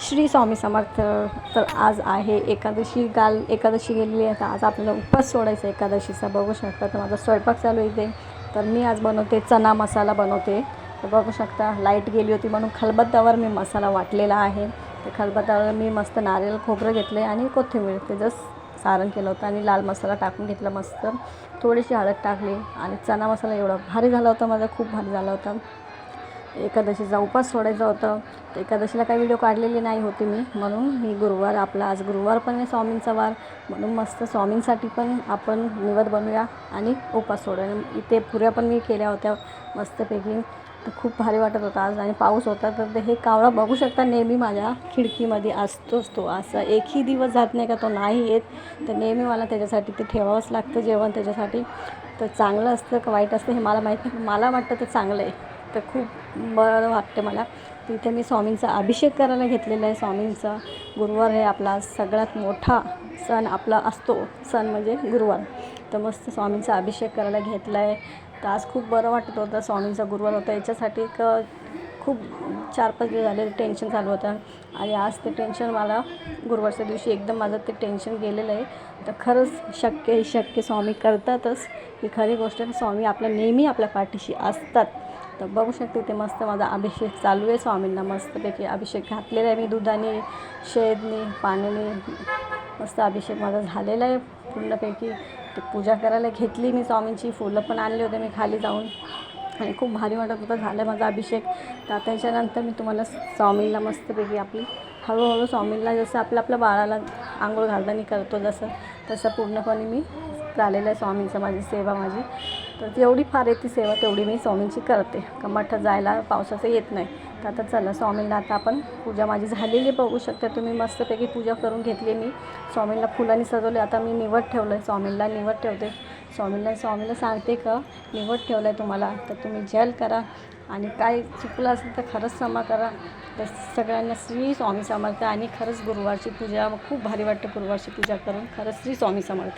श्री स्वामी समर्थ तर आज आहे एकादशी. काल एकादशी गेलेली आहे तर आज आपल्याला उपवास सोडायचा आहे एकादशीचा. बघू शकता तर माझा स्वयंपाक चालू येते इथे. तर मी आज बनवते चना मसाला बनवते. तर बघू शकता लाइट गेली होती म्हणून खलबत्त्यावर मी मसाला वाटलेला आहे. तर खलबत्त्यावर मी मस्त नारियल खोबरं घेतले आणि कोथिंबीर ते जस्ट सारण केलं होतं आणि लाल मसाला टाकून घेतला मस्त. थोडीशी हळद टाकली आणि चना मसाला एवढा भारी झाला होता माझा खूप भारी झाला होता. एकादशीचा उपास सोडायचा होता. तर एकादशीला काही व्हिडिओ काढलेले नाही होते मी. म्हणून मी गुरुवार आपला आज गुरुवार पण आहे स्वामींचा वार. म्हणून मस्त स्वामींसाठी पण आपण निवद बनवूया आणि उपास सोडूया. इथे पुऱ्या पण मी केल्या होत्या मस्तपैकी. तर खूप भारी वाटत होता आज. आणि पाऊस होता तर ते हे कावळा बघू शकता नेहमी माझ्या खिडकीमध्ये. असतोच तो. असा एकही दिवस जात नाही का तो नाही येत. तर नेहमी मला त्याच्यासाठी ते ठेवावंच लागतं जेवण त्याच्यासाठी. तर चांगलं असतं का वाईट असतं हे मला माहीत नाही. मला वाटतं ते चांगलं आहे. तर खूप बरं वाटते मला. तिथे मी स्वामींचा अभिषेक करायला घेतलेला आहे. स्वामींचा गुरुवार हे आपला सगळ्यात मोठा सण आपला असतो. सण म्हणजे गुरुवार. तर मस्त स्वामींचा अभिषेक करायला घेतला आहे. तर आज खूप बरं वाटत होतं. स्वामींचा गुरुवार होता. याच्यासाठी एक खूप चार पाच दिवस झाले टेन्शन चालू होतं. आणि आज ते टेन्शन मला गुरुवारच्या दिवशी एकदम माझं ते टेन्शन गेलेलं आहे. तर खरंच शक्य शक्य स्वामी करतातच. ही खरी गोष्ट स्वामी आपल्या नेहमी आपल्या पाठीशी असतात. तर बघू शकते ते मस्त माझा अभिषेक चालू आहे स्वामींना मस्तपैकी अभिषेक घातलेला आहे मी दुधाने शेदने पाण्याने. मस्त अभिषेक माझा झालेला आहे पूर्णपैकी. पूजा करायला घेतली मी स्वामींची. फुलं पण आणले होते मी खाली जाऊन. आणि खूप भारी वाटत होतं झालं माझा अभिषेक. तर त्याच्यानंतर मी तुम्हाला स्वामींना मस्तपैकी आपली हळूहळू स्वामींना जसं आपल्या आपल्या बाळाला आंघोळ घालताना करतो जसं तसं पूर्णपणे मी झालेलं आहे स्वामींचं माझी सेवा माझी. तर तेवढी फार आहे ती सेवा तेवढी मी स्वामींची करते. का मठ जायला पावसाचं येत नाही. तर आता चला स्वामींना आता आपण पूजा माझी झालेली बघू शकता तुम्ही मस्तपैकी पूजा करून घेतली मी. स्वामींना फुलांनी सजवले. आता मी निवड ठेवलं आहे स्वामींना निवड ठेवते. स्वामींना स्वामीला सांगते का निवड ठेवलं आहे तुम्हाला. तर तुम्ही जेल करा आणि काय चुकलं असेल तर खरंच क्षमा करा. तर सगळ्यांना श्री स्वामी समर्थ आणि खरंच गुरुवारची पूजा खूप भारी वाटतं गुरुवारची पूजा करून. खरंच श्री स्वामी समर्थ.